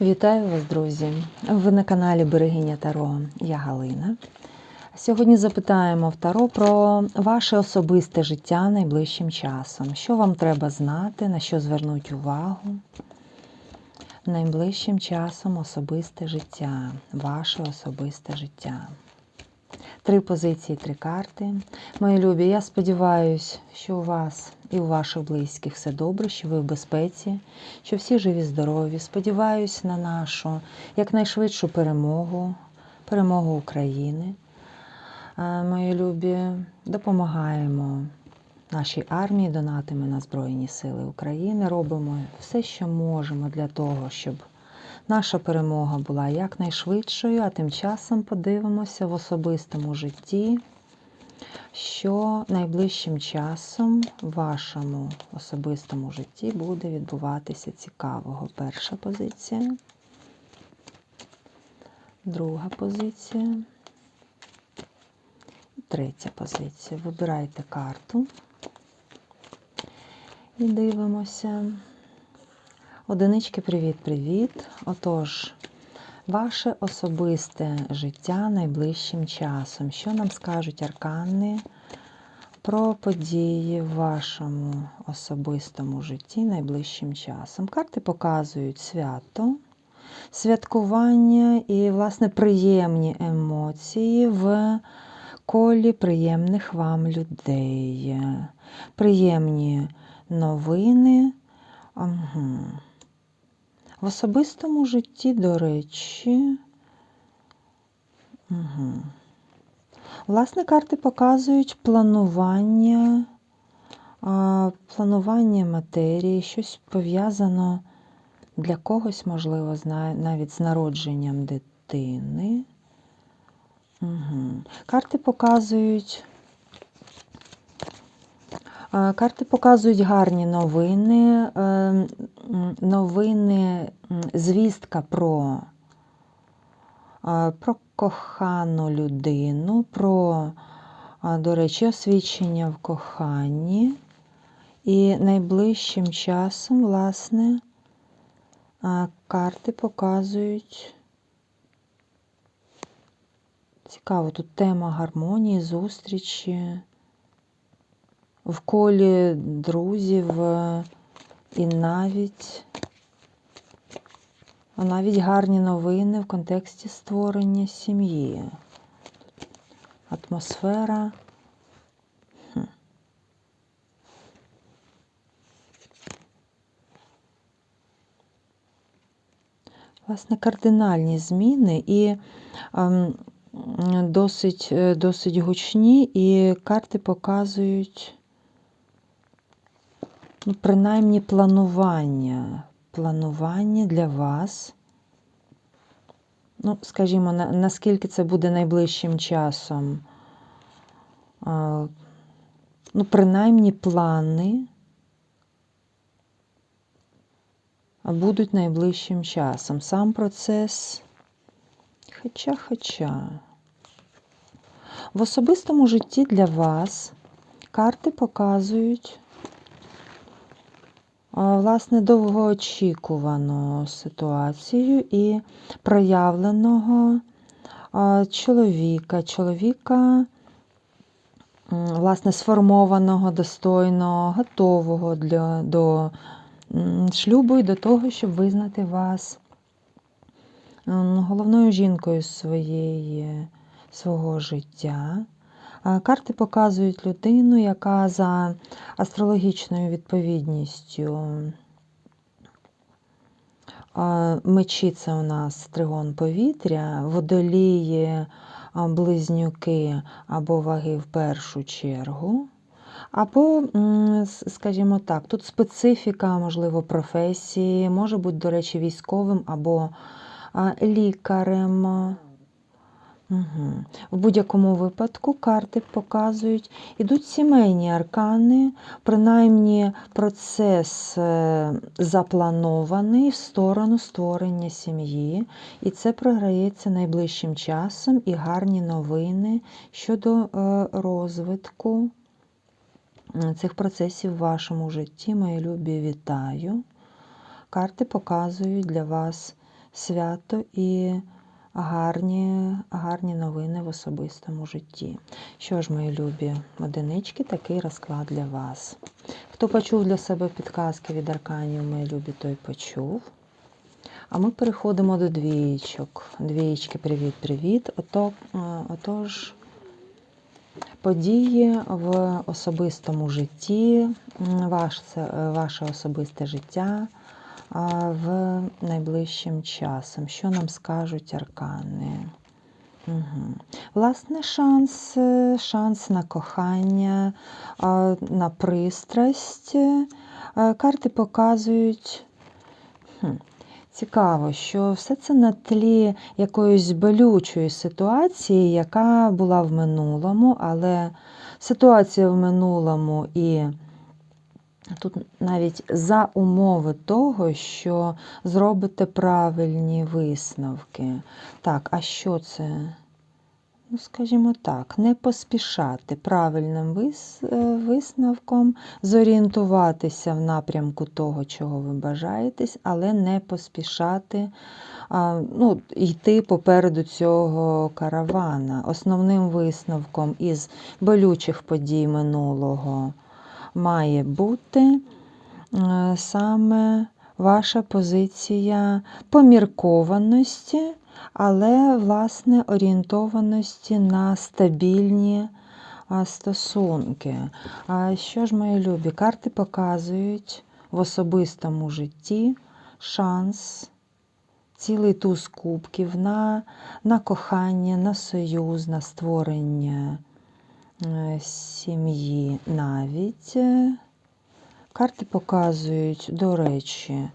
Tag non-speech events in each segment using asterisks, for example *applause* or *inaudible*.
Вітаю вас, друзі! Ви на каналі Берегиня Таро. Я Галина. Сьогодні запитаємо в Таро про ваше особисте життя найближчим часом. Що вам треба знати, на що звернути увагу? Найближчим часом особисте життя, ваше особисте життя. Три позиції, три карти. Мої любі, я сподіваюся, що у вас і у ваших близьких все добре, що ви в безпеці, що всі живі, здорові. Сподіваюсь на нашу якнайшвидшу перемогу, перемогу України. Мої любі, допомагаємо нашій армії, донатимо на Збройні Сили України. Робимо все, що можемо для того, щоб наша перемога була якнайшвидшою, а тим часом подивимося в особистому житті, що найближчим часом в вашому особистому житті буде відбуватися цікавого. Перша позиція, друга позиція, третя позиція. Вибирайте карту і дивимося. Одинички, привіт-привіт. Отож, ваше особисте життя найближчим часом. Що нам скажуть аркани про події в вашому особистому житті найближчим часом? Карти показують свято, святкування і, власне, приємні емоції в колі приємних вам людей. Приємні новини. Ага. В особистому житті, до речі, угу. власне, карти показують планування, а, планування матерії, щось пов'язано для когось, можливо, навіть з народженням дитини. Угу. Карти показують. Карти показують гарні новини, ем, новини, звістка про про кохану людину, про, до речі, освічення в коханні. І найближчим часом, власне, карти показують. Цікаво, тут тема гармонії, зустрічі в колі друзів і навіть навіть гарні новини в контексті створення сім'ї. Атмосфера. Власне, кардинальні зміни і ем, досить, досить гучні, і карти показують ну, принаймні планування. Планування для вас. Ну, скажімо, на, наскільки це буде найближчим часом. А, ну, принаймні плани будуть найближчим часом. Сам процес, хоча, хоча. В особистому житті для вас карти показують власне, довгоочікувану ситуацію і проявленого чоловіка, чоловіка, власне, сформованого, достойного, готового для, до шлюбу і до того, щоб визнати вас головною жінкою своєї, свого життя. Карти показують людину, яка за астрологічною відповідністю мечі це у нас тригон повітря, водолії, близнюки або ваги в першу чергу. Або, скажімо так, тут специфіка, можливо, професії, може бути, до речі, військовим або лікарем. Угу. В будь-якому випадку карти показують, ідуть сімейні аркани, принаймні процес е, запланований в сторону створення сім'ї, і це програється найближчим часом і гарні новини щодо е, розвитку цих процесів в вашому житті. Мої любі, вітаю. Карти показують для вас свято і гарні, гарні новини в особистому житті. Що ж, мої любі одинички, такий розклад для вас. Хто почув для себе підказки від арканів, мої любі, той почув. А ми переходимо до двієчок. Двієчки, привіт-привіт. Ото, е, отож, події в особистому житті, м, ваш, ваше особисте життя в найближчим часом. Що нам скажуть аркани? Угу. Власне, шанс, шанс на кохання, на пристрасть. Е, Карти показують. Цікаво, що все це на тлі якоїсь болючої ситуації, яка була в минулому, але ситуація в минулому і тут навіть за умови того, що зробите правильні висновки. Так, а що це? Ну, скажімо так, не поспішати правильним е, висновком, зорієнтуватися в напрямку того, чого ви бажаєтесь, але не поспішати ну, йти попереду цього каравана. Основним висновком із болючих подій минулого має бути е, саме ваша позиція поміркованості, але, власне, орієнтованості на стабільні стосунки. А що ж, мої любі, карти показують в особистому житті шанс, цілий туз кубків на, на кохання, на союз, на створення е, сім'ї навіть. е, Карти показують, до речі,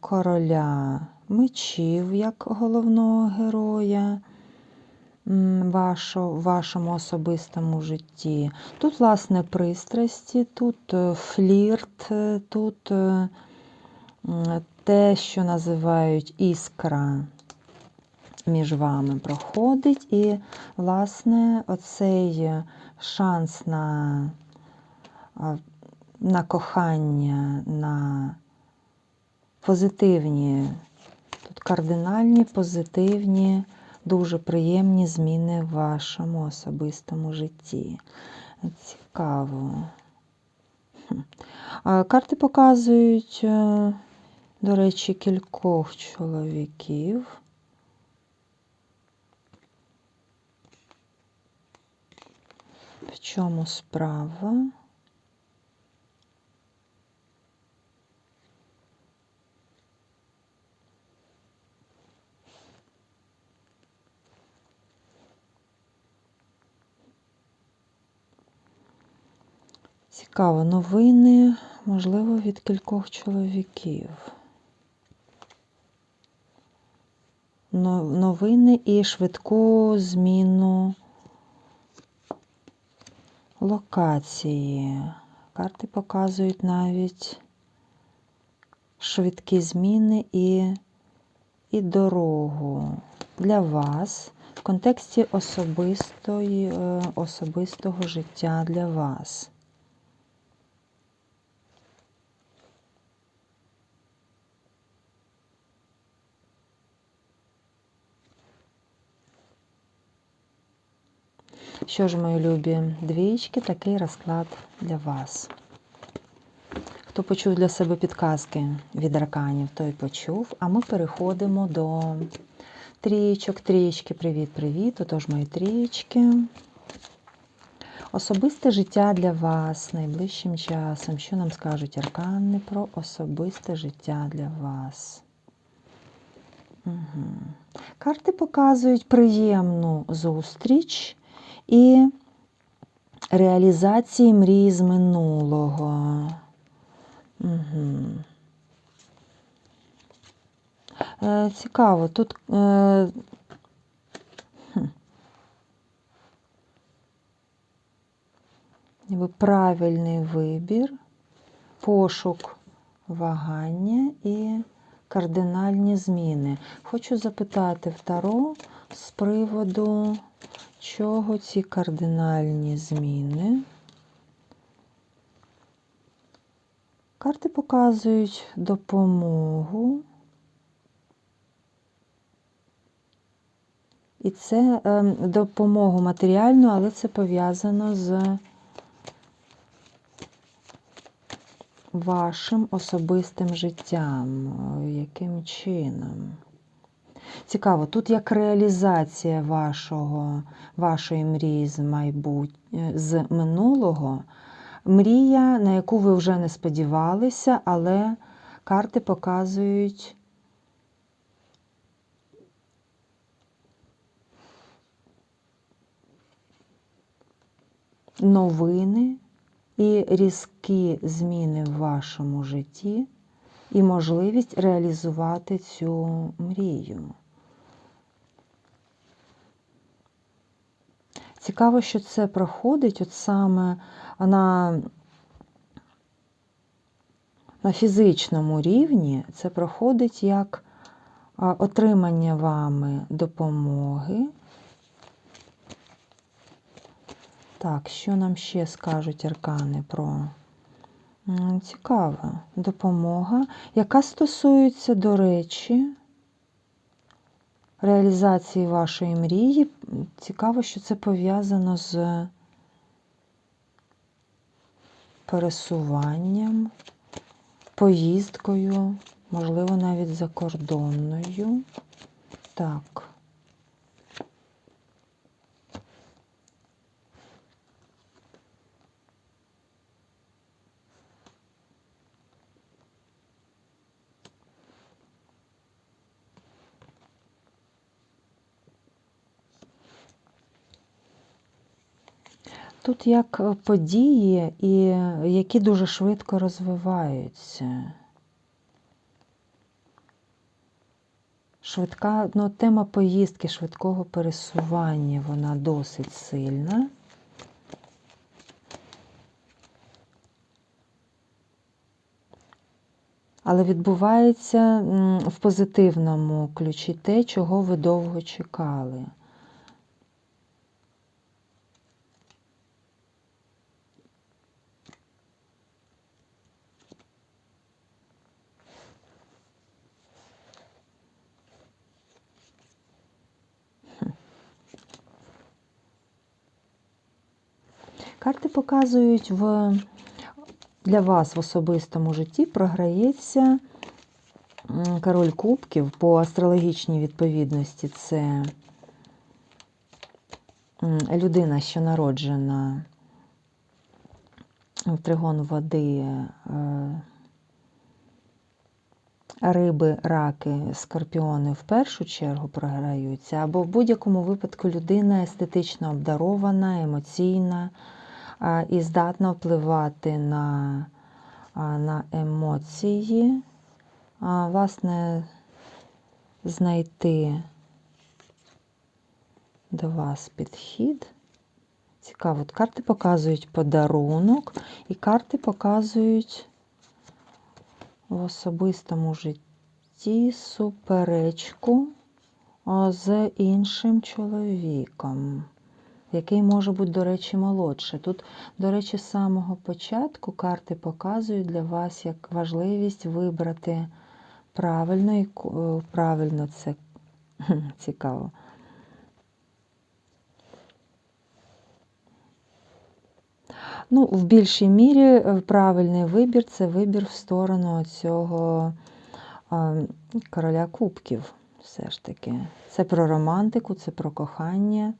короля мечів як головного героя в вашому особистому житті. Тут, власне, пристрасті, тут е, флірт, е, тут е, те, що називають іскра між вами проходить. І, власне, оцей шанс на, на кохання, на позитивні, тут кардинальні, позитивні, дуже приємні зміни в вашому особистому житті. Цікаво. Карти показують, е, до речі, кількох чоловіків. В чому справа? Цікаво, новини, можливо, від кількох чоловіків. Новини і швидку зміну локації. Карти показують навіть швидкі зміни і, і дорогу для вас в контексті особистої, е, особистого життя для вас. Що ж, мої любі двічки, такий розклад для вас. Хто почув для себе підказки від арканів, той почув. А ми переходимо до трієчок. Трієчки, привіт-привіт. Отож, мої трієчки. Особисте життя для вас найближчим часом. Що нам скажуть аркани про особисте життя для вас? Угу. Карти показують приємну зустріч і реалізації мрій з минулого. Угу. Е, цікаво, тут е, правильний вибір, пошук вагання і кардинальні зміни. Хочу запитати в Таро з приводу чого ці кардинальні зміни? Карти показують допомогу. І це е, допомогу матеріальну, але це пов'язано з вашим особистим життям. Яким чином? Цікаво, тут як реалізація вашого, вашої мрії з майбут... з минулого, мрія, на яку ви вже не сподівалися, але карти показують новини і різкі зміни в вашому житті, і можливість реалізувати цю мрію. Цікаво, що це проходить от саме на, на фізичному рівні, це проходить як отримання вами допомоги. Так, що нам ще скажуть аркани про цікава допомога, яка стосується, до речі, реалізації вашої мрії. Цікаво, що це пов'язано з пересуванням, поїздкою, можливо, навіть закордонною. Так. Тут як е, події, і які дуже швидко розвиваються. Швидка, ну, тема поїздки, швидкого пересування, вона досить сильна. Але відбувається в позитивному ключі те, чого ви довго чекали. Карти показують в для вас в особистому житті програється король кубків по астрологічній відповідності. Це людина, що народжена в тригон води, е, риби, раки, скорпіони в першу чергу програються, або в будь-якому випадку людина естетично обдарована, емоційна і здатна впливати на, на емоції, власне, знайти до вас підхід. Цікаво, от карти показують подарунок, і карти показують в особистому житті суперечку з іншим чоловіком, який може бути, до речі, молодше. Тут, до речі, з самого початку карти показують для вас як важливість вибрати правильно і е, правильно це *laughs* цікаво. Ну, в більшій мірі е, правильний вибір це вибір в сторону цього короля кубків. Все ж таки. Це про романтику, це про кохання.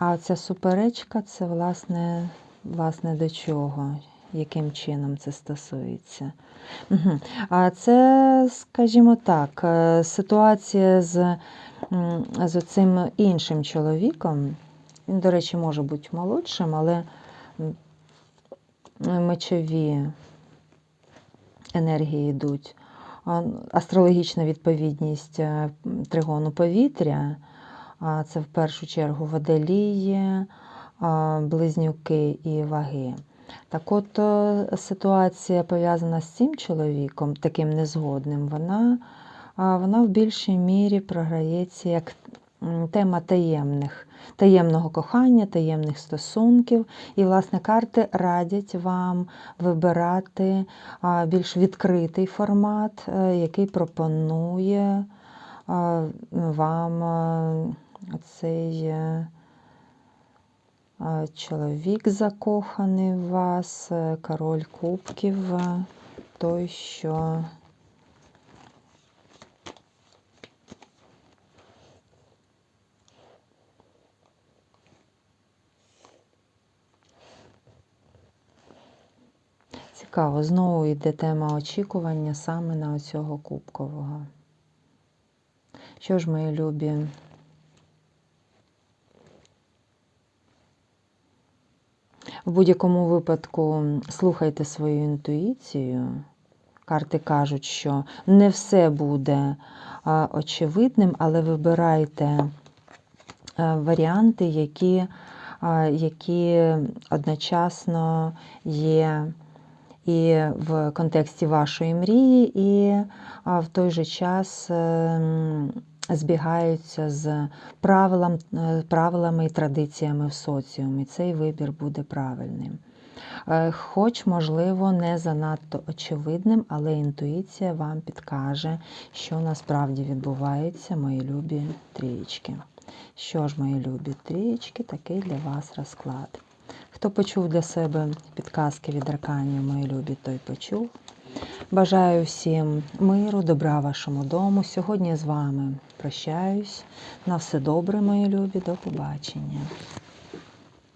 А ця суперечка це, власне, власне, до чого, яким чином це стосується. Угу. А це, скажімо так, е, ситуація з, з цим іншим чоловіком. Він, до речі, може бути молодшим, але мечові енергії йдуть. Астрологічна відповідність е, тригону повітря. Це в першу чергу водолії, близнюки і ваги. Так от е, ситуація пов'язана з цим чоловіком, таким незгодним, вона, вона в більшій мірі програється як тема таємних, таємного кохання, таємних стосунків. І, власне, карти радять вам вибирати більш відкритий формат, е, який пропонує вам. Цей е, чоловік закоханий в вас, е, король кубків, е, той, що Цікаво, знову йде тема очікування саме на оцього кубкового. Що ж, мої любі? В будь-якому випадку слухайте свою інтуїцію. Карти кажуть, що не все буде очевидним, але вибирайте е, варіанти, які, які одночасно є і в контексті вашої мрії, і в той же час ем, збігаються з правилам, е, правилами і традиціями в соціумі. Цей вибір буде правильним. Е, Хоч, можливо, не занадто очевидним, але інтуїція вам підкаже, що насправді відбувається, мої любі трієчки. Що ж, мої любі трієчки, такий для вас розклад. Хто почув для себе підказки від арканів, мої любі, той почув. Бажаю всім миру, добра вашому дому. Сьогодні з вами прощаюсь. На все добре, мої любі, до побачення.